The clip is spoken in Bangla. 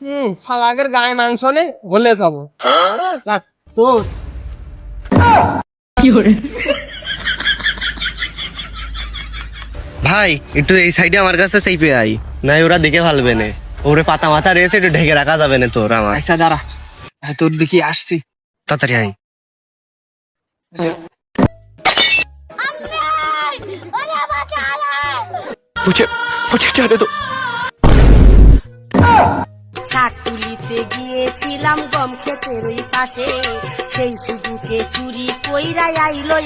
হুম শালাকের গায়ে মাংস নেই বলে যাব। তোর? ভাই একটু এই সাইডে আমার কাছে চেপে আই নাই ওরা দেখে ভালবে না। ওরে পাতা মাথা রয়েছে একটু ঢেকে রাখা যাবে না তোর আমার। আচ্ছা দাঁড়া। হ্যাঁ, তোর দেখি আসছি। তাড়াতাড়ি আই শাক তুলিতে গিয়েছিলাম গম ক্ষেতের পাশে। সেই সুযোগে চুরি কইরা আইলো